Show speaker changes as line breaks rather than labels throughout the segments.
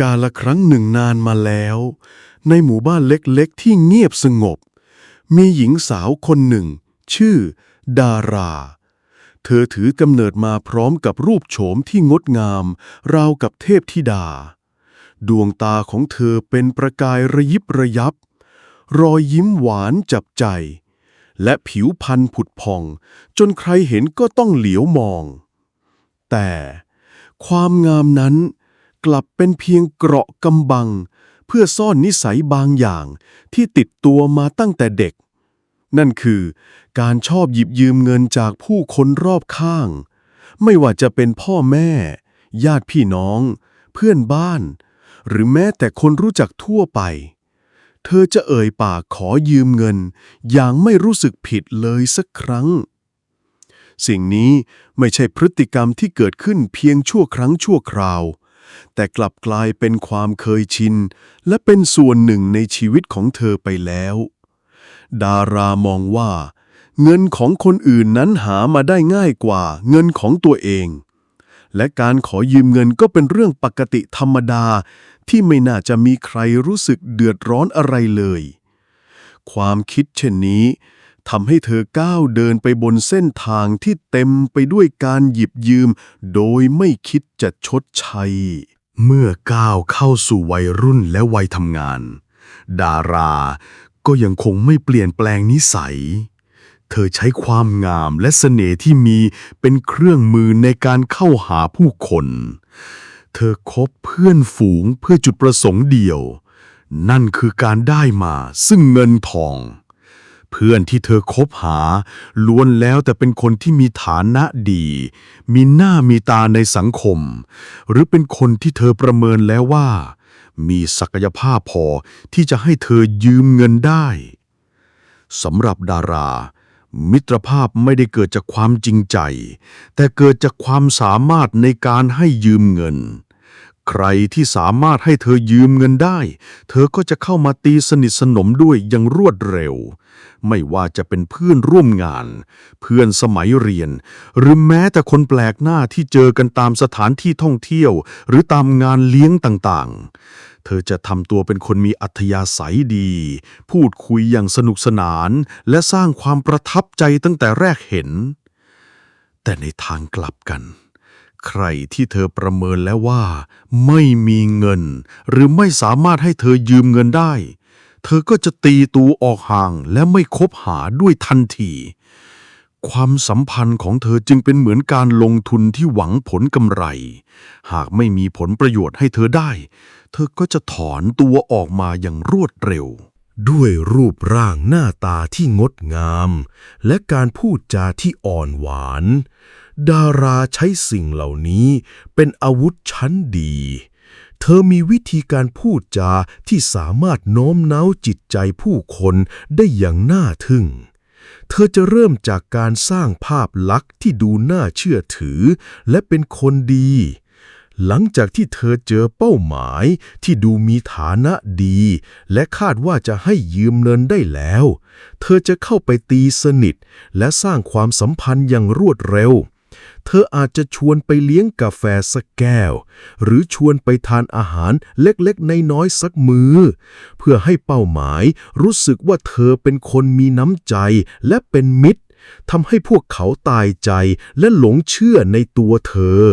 กาลครั้งหนึ่งนานมาแล้ว ในหมู่บ้านเล็กๆ ที่เงียบสงบ มีหญิงสาวคนหนึ่ง ชื่อ ดารา เธอถือกำเนิดมาพร้อมกับรูปโฉมที่งดงาม ราวกับเทพธิดา ดวงตาของเธอเป็นประกายระยิบระยับ รอยยิ้มหวานจับใจ และผิวพรรณผุดพอง จนใครเห็นก็ต้องเหลียวมอง แต่ความงามนั้น กลับเป็นเพียงเกราะกำบัง เพื่อซ่อนนิสัยบางอย่างที่ติดตัวมาตั้งแต่เด็ก นั่นคือการชอบหยิบยืมเงินจากผู้คนรอบข้าง ไม่ว่าจะเป็นพ่อแม่ ญาติพี่น้อง เพื่อนบ้าน หรือแม้แต่คนรู้จักทั่วไป เธอจะเอ่ยปากขอยืมเงิน อย่างไม่รู้สึกผิดเลยสักครั้งสิ่งนี้ไม่ใช่พฤติกรรมที่เกิดขึ้นเพียงชั่วครั้งชั่วคราว แต่กลับกลายเป็นความเคยชิน และเป็นส่วนหนึ่งในชีวิตของเธอไปแล้ว ดารามองว่า เงินของคนอื่นนั้นหามาได้ง่ายกว่าเงินของตัวเอง และการขอยืมเงินก็เป็นเรื่องปกติธรรมดา ที่ไม่น่าจะมีใครรู้สึกเดือดร้อนอะไรเลย ความคิดเช่นนี้ ทำให้เธอก้าวเดินไปบนเส้นทางที่เต็มไปด้วยการหยิบยืม โดยไม่คิดจะชดใช้ เมื่อก้าวเข้าสู่วัยรุ่นและวัยทำงาน ดาราก็ยังคงไม่เปลี่ยนแปลงนิสัย เธอใช้ความงามและเสน่ห์ที่มีเป็นเครื่องมือในการเข้าหาผู้คน เธอคบเพื่อนฝูงเพื่อจุดประสงค์เดียว นั่นคือการได้มาซึ่งเงินทอง เพื่อนที่เธอคบหา ล้วนแล้วแต่เป็นคนที่มีฐานะดี มีหน้ามีตาในสังคม หรือเป็นคนที่เธอประเมินแล้วว่า มีศักยภาพพอที่จะให้เธอยืมเงินได้สำหรับดารา มิตรภาพไม่ได้เกิดจากความจริงใจ แต่เกิดจากความสามารถในการให้ยืมเงิน ใครที่สามารถให้เธอยืมเงินได้ เธอก็จะเข้ามาตีสนิทสนมด้วยอย่างรวดเร็ว ไม่ว่าจะเป็นเพื่อนร่วมงาน เพื่อนสมัยเรียน หรือแม้แต่คนแปลกหน้าที่เจอกันตามสถานที่ท่องเที่ยว หรือตามงานเลี้ยงต่างๆ เธอจะทำตัวเป็นคนมีอัธยาศัยดี พูดคุยอย่างสนุกสนาน และสร้างความประทับใจตั้งแต่แรกเห็น แต่ในทางกลับกัน ใครที่เธอประเมินแล้วว่า ไม่มีเงิน หรือไม่สามารถให้เธอยืมเงินได้ เธอก็จะตีตัวออกห่างและไม่คบหาด้วยทันที ความสัมพันธ์ของเธอจึงเป็นเหมือนการลงทุนที่หวังผลกำไร หากไม่มีผลประโยชน์ให้เธอได้ เธอก็จะถอนตัวออกมาอย่างรวดเร็ว
ด้วยรูปร่างหน้าตาที่งดงาม และการพูดจาที่อ่อนหวาน ดาราใช้สิ่งเหล่านี้เป็นอาวุธชั้นดี เธอมีวิธีการพูดจาที่สามารถโน้มน้าวจิตใจผู้คนได้อย่างน่าทึ่ง เธอจะเริ่มจากการสร้างภาพลักษณ์ที่ดูน่าเชื่อถือและเป็นคนดี หลังจากที่เธอเจอเป้าหมายที่ดูมีฐานะดี และคาดว่าจะให้ยืมเงินได้แล้ว เธอจะเข้าไปตีสนิท และสร้างความสัมพันธ์อย่างรวดเร็ว เธออาจจะชวนไปเลี้ยงกาแฟสักแก้ว หรือชวนไปทานอาหารเล็กๆ ในน้อยสักมือเพื่อให้เป้าหมายรู้สึกว่าเธอเป็นคนมีน้ำใจและเป็นมิตรทำให้พวกเขาตายใจและหลงเชื่อในตัวเธอ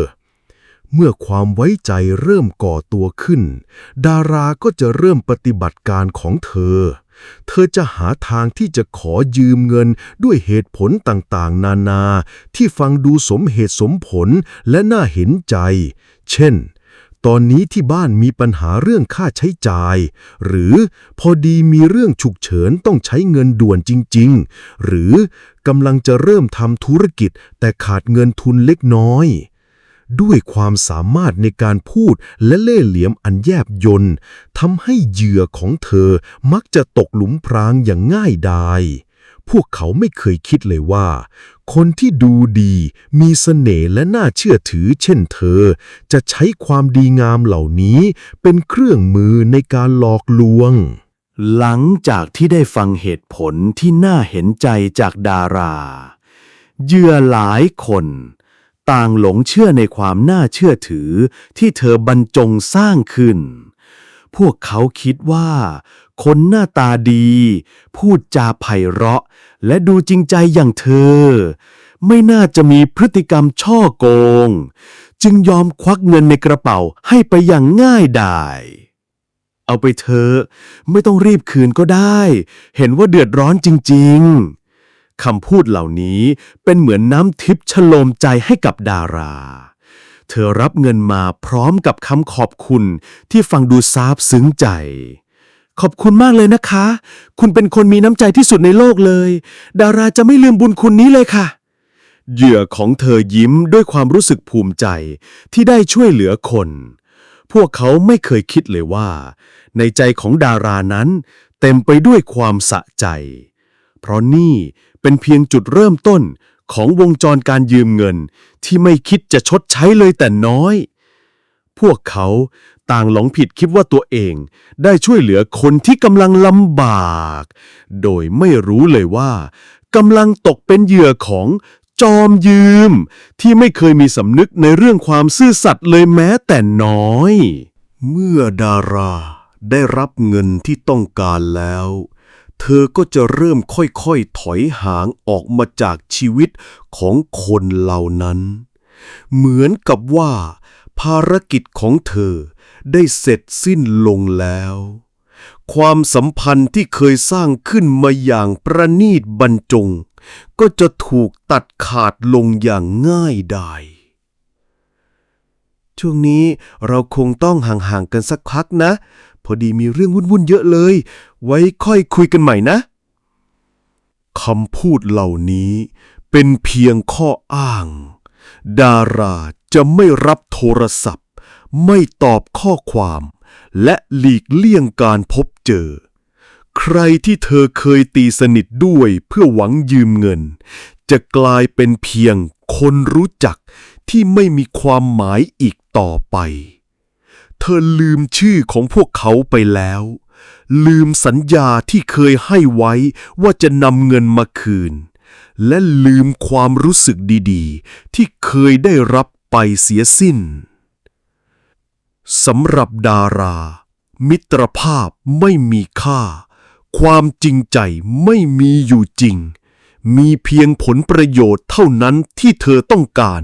เมื่อความไว้ใจเริ่มก่อตัวขึ้น ดาราก็จะเริ่มปฏิบัติการของเธอ เธอจะหาทางที่จะขอยืมเงินด้วยเหตุผลต่างๆ นานา ที่ฟังดูสมเหตุสมผลและน่าเห็นใจ เช่น ตอนนี้ที่บ้านมีปัญหาเรื่องค่าใช้จ่าย หรือพอดีมีเรื่องฉุกเฉินต้องใช้เงินด่วนจริง ๆ หรือกำลังจะเริ่มทำธุรกิจแต่ขาดเงินทุนเล็กน้อย ด้วยความสามารถในการพูดและเล่ห์เหลี่ยมอันแยบยนทำให้เหยื่อของเธอมักจะตกหลุมพรางอย่างง่ายดาย พวกเขาไม่เคยคิดเลยว่า คนที่ดูดีมีเสน่ห์และน่าเชื่อถือเช่นเธอ จะใช้ความดีงามเหล่านี้เป็นเครื่องมือในการหลอกลวง
หลังจากที่ได้ฟังเหตุผลที่น่าเห็นใจจากดารา เหยื่อหลายคน ต่างหลงเชื่อในความน่าเชื่อถือที่เธอบรรจงสร้างขึ้น พวกเขาคิดว่า คนหน้าตาดี พูดจาไพเราะ และดูจริงใจอย่างเธอ ไม่น่าจะมีพฤติกรรมช่อโกง จึงยอมควักเงินในกระเป๋าให้ไปอย่างง่ายดายเอาไปเถอะไม่ต้องรีบคืนก็ได้ เห็นว่าเดือดร้อนจริง ๆ คำพูดเหล่านี้เป็นเหมือนน้ำทิพย์ชโลมใจให้กับดารา เธอรับเงินมาพร้อมกับคำขอบคุณที่ฟังดูซาบซึ้งใจ ขอบคุณมากเลยนะคะ คุณเป็นคนมีน้ำใจที่สุดในโลกเลย ดาราจะไม่ลืมบุญคุณนี้เลยค่ะเหยื่อของเธอยิ้มด้วยความรู้สึกภูมิใจที่ได้ช่วยเหลือคน พวกเขาไม่เคยคิดเลยว่า ในใจของดารานั้น เต็มไปด้วยความสะใจ เพราะนี่ เป็นเพียงจุดเริ่มต้นของวงจรการยืมเงิน ที่ไม่คิดจะชดใช้เลยแต่น้อย พวกเขาต่างหลงผิดคิดว่าตัวเองได้ช่วยเหลือคนที่กำลังลำบาก โดยไม่รู้เลยว่ากำลังตกเป็นเหยื่อของจอมยืม ที่ไม่เคยมีสำนึกในเรื่องความซื่อสัตย์เลยแม้แต่น้อย
เมื่อดาราได้รับเงินที่ต้องการแล้ว เธอก็จะเริ่มค่อยๆถอยห่างออกมาจากชีวิตของคนเหล่านั้น เหมือนกับว่า ภารกิจของเธอได้เสร็จสิ้นลงแล้ว ความสัมพันธ์ที่เคยสร้างขึ้นมาอย่างประณีตบรรจง ก็จะถูกตัดขาดลงอย่างง่ายดาย ช่วงนี้เราคงต้องห่างๆกันสักพักนะ พอดีมีเรื่องวุ่นๆเยอะเลย ไว้ค่อยคุยกันใหม่นะคำพูดเหล่านี้เป็นเพียงข้ออ้าง ดาราจะไม่รับโทรศัพท์ ไม่ตอบข้อความ และหลีกเลี่ยงการพบเจอ ใครที่เธอเคยตีสนิทด้วยเพื่อหวังยืมเงิน จะกลายเป็นเพียงคนรู้จักที่ไม่มีความหมายอีก ต่อไป เธอลืมชื่อของพวกเขาไปแล้ว ลืมสัญญาที่เคยให้ไว้ว่าจะนำเงินมาคืน และลืมความรู้สึกดีๆ ที่เคยได้รับไปเสียสิ้นสำหรับดารา มิตรภาพไม่มีค่า ความจริงใจไม่มีอยู่จริง มีเพียงผลประโยชน์เท่านั้นที่เธอต้องการ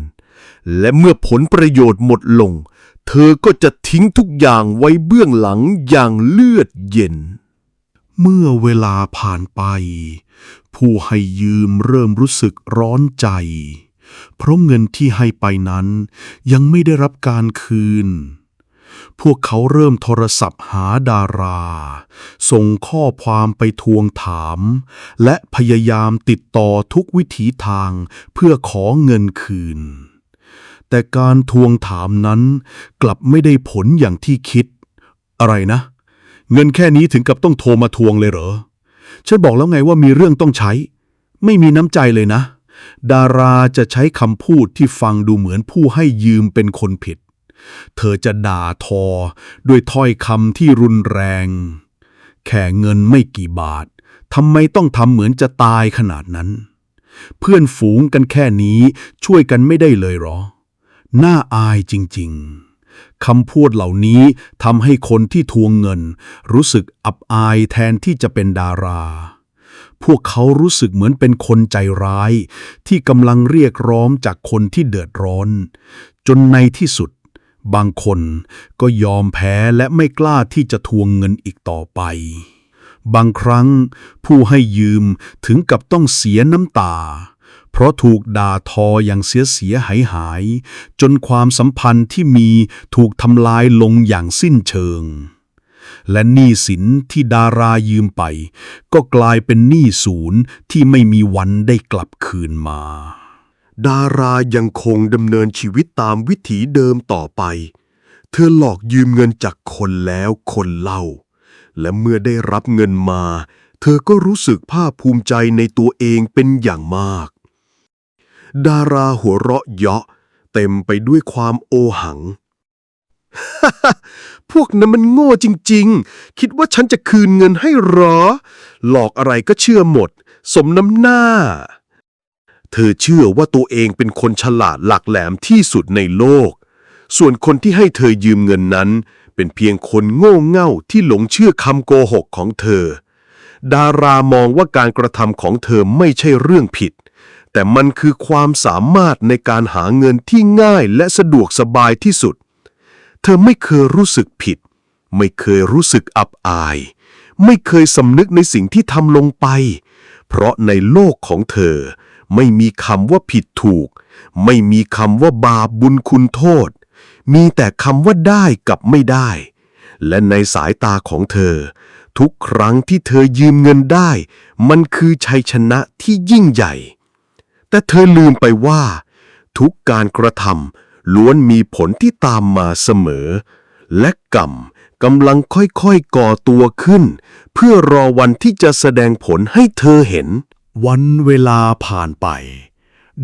และเมื่อผลประโยชน์หมดลง เธอก็จะทิ้งทุกอย่างไว้เบื้องหลังอย่างเลือดเย็น เมื่อเวลาผ่านไป ผู้ให้ยืมเริ่มรู้สึกร้อนใจ เพราะเงินที่ให้ไปนั้นยังไม่ได้รับการคืน พวกเขาเริ่มโทรศัพท์หาดารา ส่งข้อความไปทวงถาม และพยายามติดต่อทุกวิถีทางเพื่อขอเงินคืน แต่การทวงถามนั้นกลับไม่ได้ผลอย่างที่คิด อะไรนะ เงินแค่นี้ถึงกับต้องโทรมาทวงเลยเหรอ ฉันบอกแล้วไงว่ามีเรื่องต้องใช้ ไม่มีน้ำใจเลยนะ ดาราจะใช้คำพูดที่ฟังดูเหมือนผู้ให้ยืมเป็นคนผิด เธอจะด่าทอ ด้วยถ้อยคำที่รุนแรง แค่เงินไม่กี่บาททำไมต้องทำเหมือนจะตายขนาดนั้น เพื่อนฝูงกันแค่นี้ช่วยกันไม่ได้เลยหรอ น่าอายจริงๆ คำพูดเหล่านี้ทำให้คนที่ทวงเงิน รู้สึกอับอายแทนที่จะเป็นดารา พวกเขารู้สึกเหมือนเป็นคนใจร้าย ที่กำลังเรียกร้องจากคนที่เดือดร้อน จนในที่สุด บางคนก็ยอมแพ้และไม่กล้าที่จะทวงเงินอีกต่อไป บางครั้งผู้ให้ยืมถึงกับต้องเสียน้ำตา เพราะถูกด่าทออย่างเสียเสียหายหาย จนความสัมพันธ์ที่มีถูกทำลายลงอย่างสิ้นเชิง และหนี้สินที่ดารายืมไป ก็กลายเป็นหนี้ศูนย์ที่ไม่มีวันได้กลับคืนมาดารายังคงดำเนินชีวิตตามวิถีเดิมต่อไป เธอหลอกยืมเงินจากคนแล้วคนเล่า และเมื่อได้รับเงินมา เธอก็รู้สึกภาคภูมิใจในตัวเองเป็นอย่างมาก ดาราหัวเราะเยาะ เต็มไปด้วยความโอหัง พวกนั้นมันโง่จริงๆ คิดว่าฉันจะคืนเงินให้เหรอ หลอกอะไรก็เชื่อหมด สมน้ำหน้า เธอเชื่อว่าตัวเองเป็นคนฉลาดหลักแหลมที่สุดในโลก ส่วนคนที่ให้เธอยืมเงินนั้น เป็นเพียงคนโง่เง่าที่หลงเชื่อคำโกหกของเธอดารามองว่าการกระทำของเธอไม่ใช่เรื่องผิด แต่มันคือความสามารถในการหาเงินที่ง่ายและสะดวกสบายที่สุด เธอไม่เคยรู้สึกผิด ไม่เคยรู้สึกอับอาย ไม่เคยสำนึกในสิ่งที่ทำลงไป เพราะในโลกของเธอ ไม่มีคำว่าผิดถูก ไม่มีคำว่าบาปบุญคุณโทษ มีแต่คำว่าได้กับไม่ได้ และในสายตาของเธอ ทุกครั้งที่เธอยืมเงินได้ มันคือชัยชนะที่ยิ่งใหญ่ แต่เธอลืมไปว่า ทุกการกระทำล้วนมีผลที่ตามมาเสมอ และกรรมกำลังค่อยๆก่อตัวขึ้น เพื่อรอวันที่จะแสดงผลให้เธอเห็น
วันเวลาผ่านไป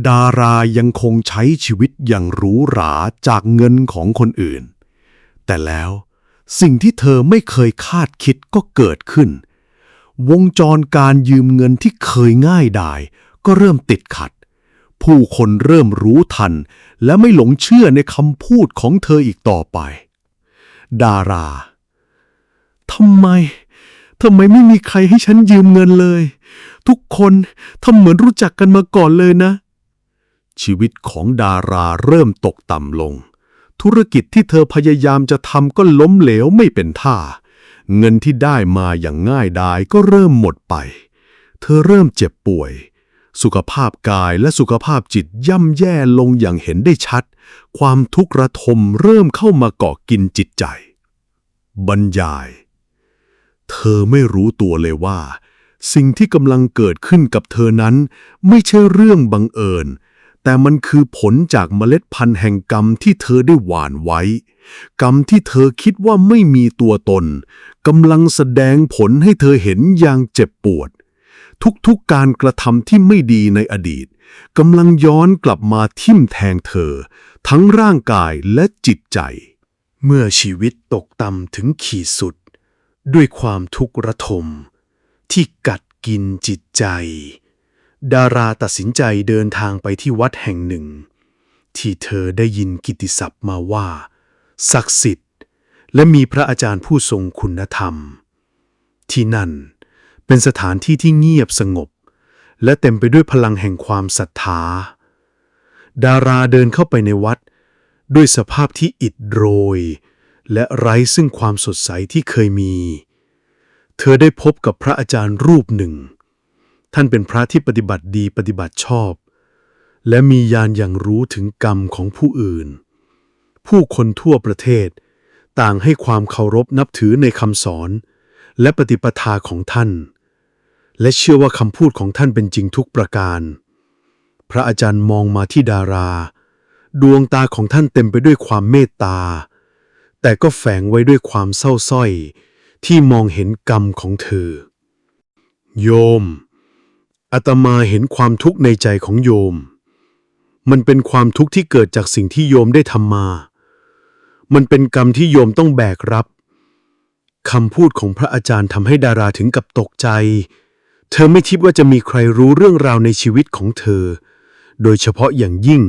ดารายังคงใช้ชีวิตอย่างหรูหราจากเงินของคนอื่น แต่แล้วสิ่งที่เธอไม่เคยคาดคิดก็เกิดขึ้น วงจรการยืมเงินที่เคยง่ายดายก็เริ่มติดขัด ผู้คนเริ่มรู้ทัน และไม่หลงเชื่อในคำพูดของเธออีกต่อไป ดาราทำไมทำไมไม่มีใครให้ฉันยืมเงินเลย ทุกคนทำเหมือนรู้จักกันมาก่อนเลยนะ ชีวิตของดาราเริ่มตกต่ำลง ธุรกิจที่เธอพยายามจะทำก็ล้มเหลวไม่เป็นท่า เงินที่ได้มาอย่างง่ายดายก็เริ่มหมดไป เธอเริ่มเจ็บป่วย สุขภาพกายและสุขภาพจิตย่ำแย่ลงอย่างเห็นได้ชัด ความทุกข์ระทมเริ่มเข้ามาเกาะกินจิตใจ บรรยาย เธอไม่รู้ตัวเลยว่า สิ่งที่กำลังเกิดขึ้นกับเธอนั้น ไม่ใช่เรื่องบังเอิญ แต่มันคือผลจากเมล็ดพันธุ์แห่งกรรมที่เธอได้หว่านไว้ กรรมที่เธอคิดว่าไม่มีตัวตนกำลังแสดงผลให้เธอเห็นอย่างเจ็บปวด ทุกๆการกระทำที่ไม่ดีในอดีตกำลังย้อนกลับมาทิ่มแทงเธอ ทั้งร่างกายและจิตใจ เมื่อชีวิตตกต่ำถึงขีดสุด ด้วยความทุกข์ระทม ที่กัดกินจิตใจ ดาราตัดสินใจเดินทางไปที่วัดแห่งหนึ่ง ที่เธอได้ยินกิตติศัพท์มาว่า ศักดิ์สิทธิ์ และมีพระอาจารย์ผู้ทรงคุณธรรม ที่นั่น เป็นสถานที่ที่เงียบสงบ และเต็มไปด้วยพลังแห่งความศรัทธา ดาราเดินเข้าไปในวัด ด้วยสภาพที่อิดโรย และไร้ซึ่งความสดใสที่เคยมี เธอได้พบกับพระอาจารย์รูปหนึ่ง ท่านเป็นพระที่ปฏิบัติดีปฏิบัติชอบ และมีญาณอย่างรู้ถึงกรรมของผู้อื่น ผู้คนทั่วประเทศ ต่างให้ความเคารพนับถือในคำสอนและปฏิปทาของท่าน และเชื่อว่าคำพูดของท่านเป็นจริงทุกประการ พระอาจารย์มองมาที่ดารา ดวงตาของท่านเต็มไปด้วยความเมตตา แต่ก็แฝงไว้ด้วยความเศร้าสร้อย ที่มองเห็นกรรมของเธอ โยมอาตมาเห็นความทุกข์ในใจของโยม มันเป็นความทุกข์ที่เกิดจากสิ่งที่โยมได้ทำมา มันเป็นกรรมที่โยมต้องแบกรับคำพูดของพระอาจารย์ทำให้ดาราถึงกับตกใจ เธอไม่คิดว่าจะมีใครรู้เรื่องราวในชีวิตของเธอ โดยเฉพาะอย่างยิ่ง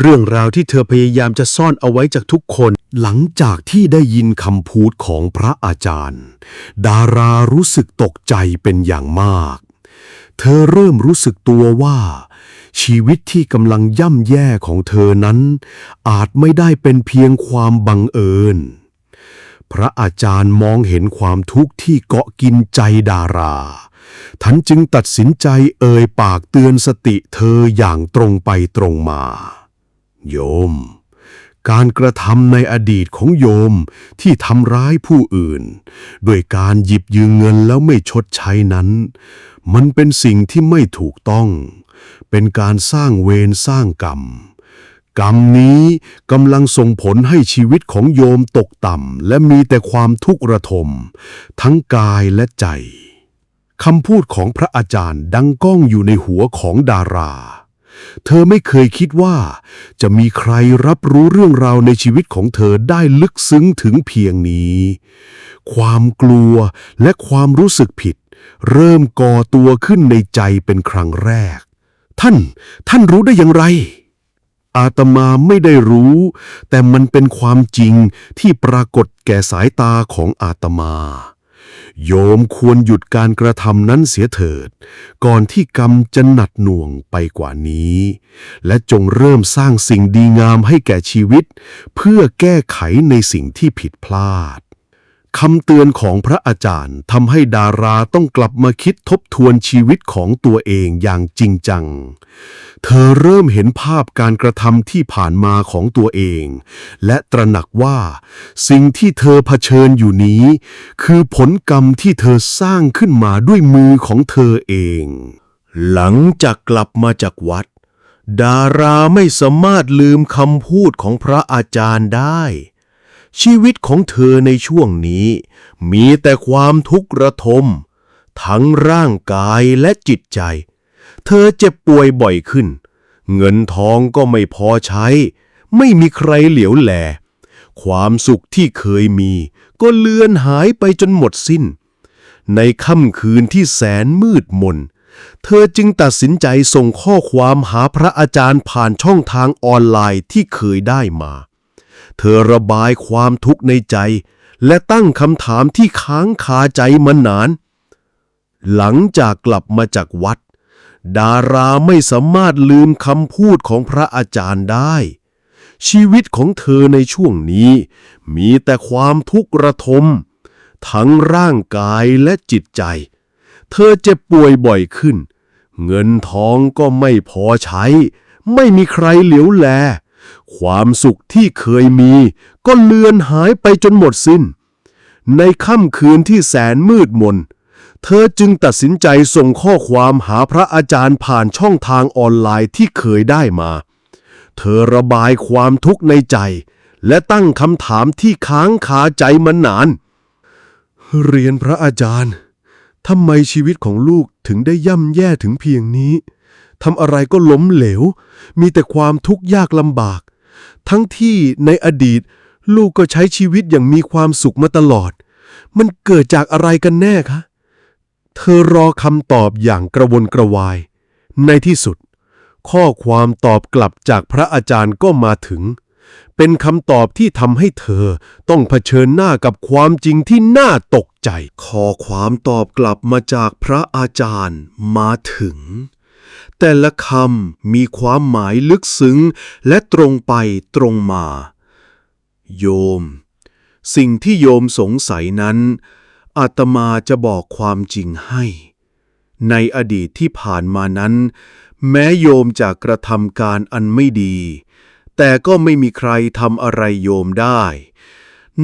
เรื่องราวที่เธอพยายามจะซ่อนเอาไว้จากทุกคน หลังจากที่ได้ยินคำพูดของพระอาจารย์ ดารารู้สึกตกใจเป็นอย่างมาก เธอเริ่มรู้สึกตัวว่า ชีวิตที่กำลังย่ำแย่ของเธอนั้น อาจไม่ได้เป็นเพียงความบังเอิญพระอาจารย์มองเห็นความทุกข์ที่เกาะกินใจดารา ท่านจึงตัดสินใจเอ่ยปากเตือนสติเธออย่างตรงไปตรงมา โยม การกระทำในอดีตของโยมที่ทำร้ายผู้อื่นด้วยการหยิบยืมเงินแล้วไม่ชดใช้นั้น มันเป็นสิ่งที่ไม่ถูกต้อง เป็นการสร้างเวรสร้างกรรมกรรมนี้กำลังส่งผลให้ชีวิตของโยมตกต่ำและมีแต่ความทุกข์ระทม ทั้งกายและใจ คำพูดของพระอาจารย์ดังก้องอยู่ในหัวของดารา เธอไม่เคยคิดว่า จะมีใครรับรู้เรื่องราวในชีวิตของเธอได้ลึกซึ้งถึงเพียงนี้ ความกลัวและความรู้สึกผิด เริ่มก่อตัวขึ้นในใจเป็นครั้งแรก
ท่าน ท่านรู้ได้อย่างไร อาตมาไม่ได้รู้ แต่มันเป็นความจริงที่ปรากฏแก่สายตาของอาตมา โยมควรหยุดการกระทำนั้นเสียเถิด ก่อนที่กรรมจะหนักหน่วงไปกว่านี้ และจงเริ่มสร้างสิ่งดีงามให้แก่ชีวิต เพื่อแก้ไขในสิ่งที่ผิดพลาด คำเตือนของพระอาจารย์ทำให้ดาราต้องกลับมาคิดทบทวนชีวิตของตัวเองอย่างจริงจัง เธอเริ่มเห็นภาพการกระทำที่ผ่านมาของตัวเอง และตระหนักว่า สิ่งที่เธอเผชิญอยู่นี้ คือผลกรรมที่เธอสร้างขึ้นมาด้วยมือของเธอเอง หลังจากกลับมาจากวัด ดาราไม่สามารถลืมคำพูดของพระอาจารย์ได้ ชีวิตของเธอในช่วงนี้ มีแต่ความทุกข์ระทม ทั้งร่างกายและจิตใจ เธอเจ็บป่วยบ่อยขึ้น เงินทองก็ไม่พอใช้ ไม่มีใครเหลียวแล ความสุขที่เคยมี ก็เลือนหายไปจนหมดสิ้น ในค่ำคืนที่แสนมืดมน เธอจึงตัดสินใจส่งข้อความหาพระอาจารย์ผ่านช่องทางออนไลน์ที่เคยได้มา เธอระบายความทุกข์ในใจ และตั้งคำถามที่ค้างคาใจมานาน หลังจากกลับมาจากวัด ดาราไม่สามารถลืมคำพูดของพระอาจารย์ได้ ชีวิตของเธอในช่วงนี้ มีแต่ความทุกข์ระทม ทั้งร่างกายและจิตใจ เธอเจ็บป่วยบ่อยขึ้น เงินทองก็ไม่พอใช้ ไม่มีใครเหลียวแล ความสุขที่เคยมี ก็เลือนหายไปจนหมดสิ้น ในค่ำคืนที่แสนมืดมน เธอจึงตัดสินใจส่งข้อความหาพระอาจารย์ผ่านช่องทางออนไลน์ที่เคยได้มา เธอระบายความทุกข์ในใจ และตั้งคำถามที่ค้างคาใจมานาน เรียนพระอาจารย์ทำไมชีวิตของลูกถึงได้ย่ำแย่ถึงเพียงนี้ ทำอะไรก็ล้มเหลว มีแต่ความทุกข์ยากลำบาก ทั้งที่ในอดีต ลูกก็ใช้ชีวิตอย่างมีความสุขมาตลอด มันเกิดจากอะไรกันแน่คะ เธอรอคำตอบอย่างกระวนกระวาย ในที่สุด ข้อความตอบกลับจากพระอาจารย์ก็มาถึง เป็นคำตอบที่ทำให้เธอต้องเผชิญหน้ากับความจริงที่น่าตกใจ ข้อความตอบกลับมาจากพระอาจารย์มาถึง แต่ละคำมีความหมายลึกซึ้ง และตรงไปตรงมา โยม สิ่งที่โยมสงสัยนั้น อาตมาจะบอกความจริงให้ ในอดีตที่ผ่านมานั้น แม้โยมจะกระทำการอันไม่ดี แต่ก็ไม่มีใครทำอะไรโยมได้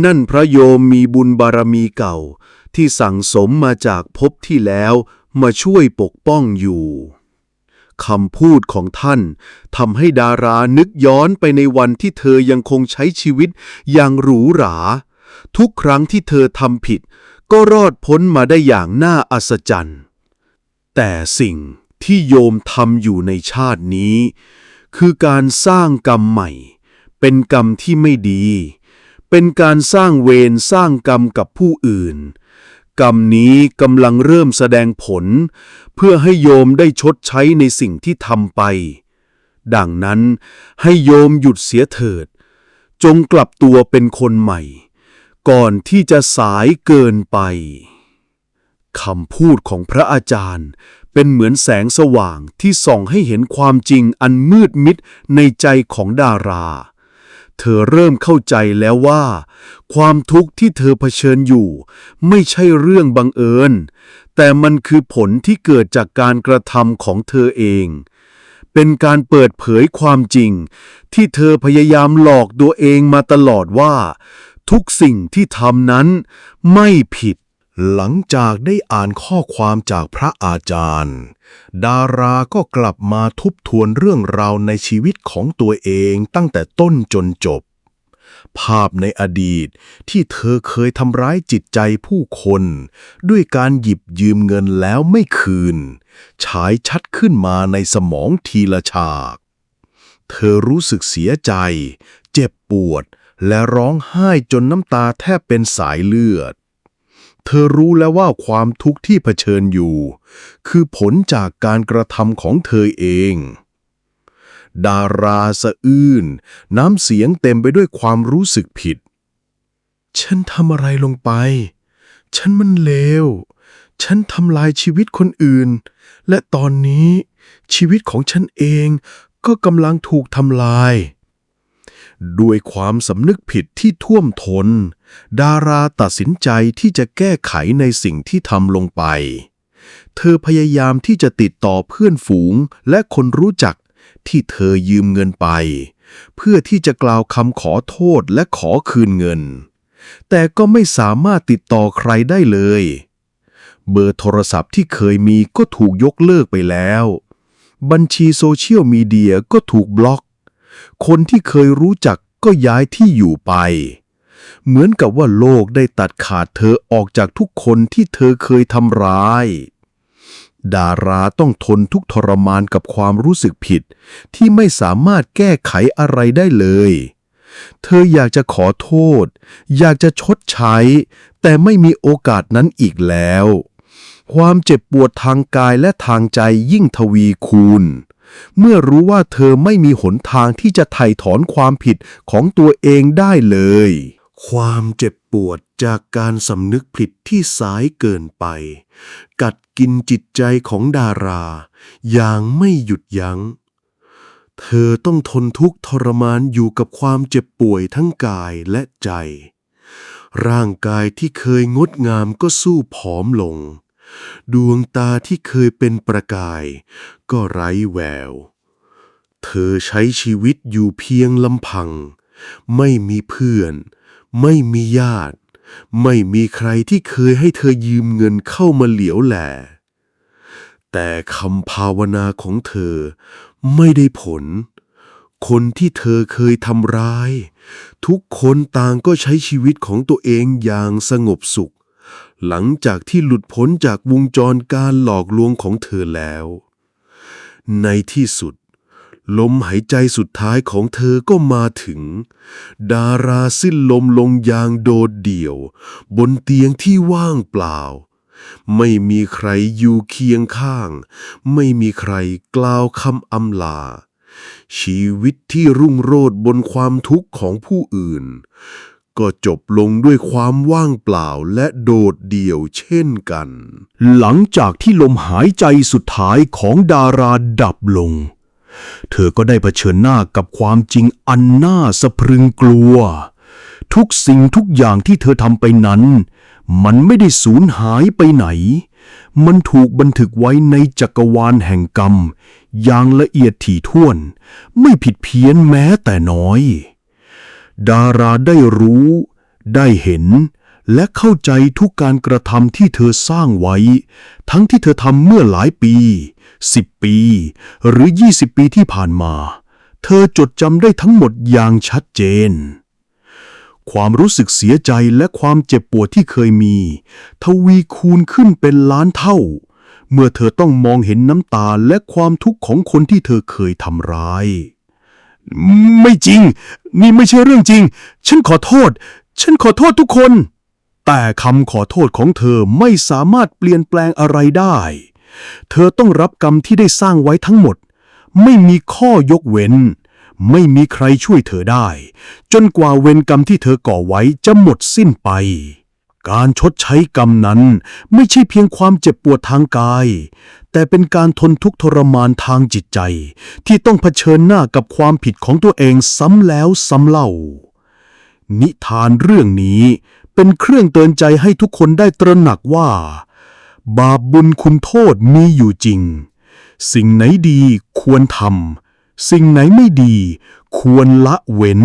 นั่นพระโยมมีบุญบารมีเก่าที่สั่งสมมาจากภพที่แล้วมาช่วยปกป้องอยู่ คำพูดของท่านทำให้ดารานึกย้อนไปในวันที่เธอยังคงใช้ชีวิตอย่างหรูหรา ทุกครั้งที่เธอทำผิด ก็รอดพ้นมาได้อย่างน่าอัศจรรย์ แต่สิ่งที่โยมทำอยู่ในชาตินี้ คือการสร้างกรรมใหม่ เป็นกรรมที่ไม่ดี เป็นการสร้างเวรสร้างกรรมกับผู้อื่น กรรมนี้กำลังเริ่มแสดงผล เพื่อให้โยมได้ชดใช้ในสิ่งที่ทำไป ดังนั้นให้โยมหยุดเสียเถิด จงกลับตัวเป็นคนใหม่ ก่อนที่จะสายเกินไปคำพูดของพระอาจารย์ เป็นเหมือนแสงสว่างที่ส่องให้เห็นความจริงอันมืดมิดในใจของดารา เธอเริ่มเข้าใจแล้วว่า ความทุกข์ที่เธอเผชิญอยู่ ไม่ใช่เรื่องบังเอิญ แต่มันคือผลที่เกิดจากการกระทำของเธอเอง เป็นการเปิดเผยความจริง ที่เธอพยายามหลอกตัวเองมาตลอดว่า ทุกสิ่งที่ทำนั้นไม่ผิด
หลังจากได้อ่านข้อความจากพระอาจารย์ ดาราก็กลับมาทบทวนเรื่องราวในชีวิตของตัวเองตั้งแต่ต้นจนจบ ภาพในอดีตที่เธอเคยทำร้ายจิตใจผู้คน ด้วยการหยิบยืมเงินแล้วไม่คืน ฉายชัดขึ้นมาในสมองทีละฉาก เธอรู้สึกเสียใจ เจ็บปวด และร้องไห้จนน้ำตาแทบเป็นสายเลือด เธอรู้แล้วว่าความทุกข์ที่เผชิญอยู่ คือผลจากการกระทำของเธอเอง ดาราสะอื้น น้ำเสียงเต็มไปด้วยความรู้สึกผิด ฉันทำอะไรลงไป ฉันมันเลว ฉันทำลายชีวิตคนอื่น และตอนนี้ชีวิตของฉันเองก็กำลังถูกทำลาย ด้วยความสำนึกผิดที่ท่วมทน ดาราตัดสินใจที่จะแก้ไขในสิ่งที่ทำลงไป เธอพยายามที่จะติดต่อเพื่อนฝูงและคนรู้จักที่เธอยืมเงินไป เพื่อที่จะกล่าวคำขอโทษและขอคืนเงิน แต่ก็ไม่สามารถติดต่อใครได้เลย เบอร์โทรศัพท์ที่เคยมีก็ถูกยกเลิกไปแล้ว บัญชีโซเชียลมีเดียก็ถูกบล็อก คนที่เคยรู้จักก็ย้ายที่อยู่ไป เหมือนกับว่าโลกได้ตัดขาดเธอออกจากทุกคนที่เธอเคยทำร้าย ดาราต้องทนทุกทรมานกับความรู้สึกผิด ที่ไม่สามารถแก้ไขอะไรได้เลย เธออยากจะขอโทษ อยากจะชดใช้ แต่ไม่มีโอกาสนั้นอีกแล้ว ความเจ็บปวดทางกายและทางใจยิ่งทวีคูณ เมื่อรู้ว่าเธอไม่มีหนทางที่จะไถ่ถอนความผิดของตัวเองได้เลย ความเจ็บปวดจากการสำนึกผิดที่สายเกินไป กัดกินจิตใจของดารา อย่างไม่หยุดยัง้ง เธอต้องทนทุกข์ทรมานอยู่กับความเจ็บป่วยทั้งกายและใจ ร่างกายที่เคยงดงามก็สู้ผอมลง ดวงตาที่เคยเป็นประกาย ก็ไร้แวว เธอใช้ชีวิตอยู่เพียงลำพัง ไม่มีเพื่อน ไม่มีญาติ ไม่มีใครที่เคยให้เธอยืมเงินเข้ามาเหลียวแหลแต่คำภาวนาของเธอไม่ได้ผล คนที่เธอเคยทำร้าย ทุกคนต่างก็ใช้ชีวิตของตัวเองอย่างสงบสุข หลังจากที่หลุดพ้นจากวงจรการหลอกลวงของเธอแล้ว ในที่สุด ลมหายใจสุดท้ายของเธอก็มาถึง ดาราสิ้นลมลงอย่างโดดเดี่ยว บนเตียงที่ว่างเปล่า ไม่มีใครอยู่เคียงข้าง ไม่มีใครกล่าวคำอำลาชีวิตที่รุ่งโรจน์บนความทุกข์ของผู้อื่น ก็จบลงด้วยความว่างเปล่าและโดดเดี่ยวเช่นกัน
หลังจากที่ลมหายใจสุดท้ายของดาราดับลง เธอก็ได้เผชิญหน้ากับความจริงอันน่าสะพรึงกลัว ทุกสิ่งทุกอย่างที่เธอทำไปนั้น มันไม่ได้สูญหายไปไหน มันถูกบันทึกไว้ในจักรวาลแห่งกรรม อย่างละเอียดถี่ถ้วน ไม่ผิดเพี้ยนแม้แต่น้อย ดาราได้รู้ ได้เห็น และเข้าใจทุกการกระทำที่เธอสร้างไว้ ทั้งที่เธอทำเมื่อหลายปี 10 ปี หรือ 20 ปีที่ผ่านมา เธอจดจำได้ทั้งหมดอย่างชัดเจน ความรู้สึกเสียใจและความเจ็บปวดที่เคยมี ทวีคูณขึ้นเป็นล้านเท่า เมื่อเธอต้องมองเห็นน้ำตาและความทุกข์ของคนที่เธอเคยทำร้าย ไม่จริง นี่ไม่ใช่เรื่องจริง ฉันขอโทษ ฉันขอโทษทุกคน แต่คำขอโทษของเธอไม่สามารถเปลี่ยนแปลงอะไรได้ เธอต้องรับกรรมที่ได้สร้างไว้ทั้งหมด ไม่มีข้อยกเว้น ไม่มีใครช่วยเธอได้ จนกว่าเวรกรรมที่เธอก่อไว้จะหมดสิ้นไป การชดใช้กรรมนั้นไม่ใช่เพียงความเจ็บปวดทางกาย แต่เป็นการทนทุกข์ทรมานทางจิตใจ ที่ต้องเผชิญหน้ากับความผิดของตัวเองซ้ำแล้วซ้ำเล่า นิทานเรื่องนี้เป็นเครื่องเตือนใจให้ทุกคนได้ตระหนักว่า บาปบุญคุณโทษมีอยู่จริง สิ่งไหนดีควรทำ สิ่งไหนไม่ดีควรละเว้น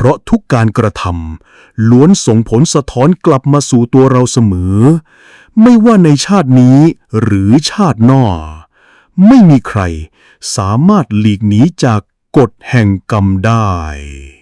เพราะทุกการกระทำล้วนส่งผลสะท้อนกลับมาสู่ตัวเราเสมอ ไม่ว่าในชาตินี้หรือชาติหน้าไม่มีใครสามารถหลีกหนีจากกฎแห่งกรรมได้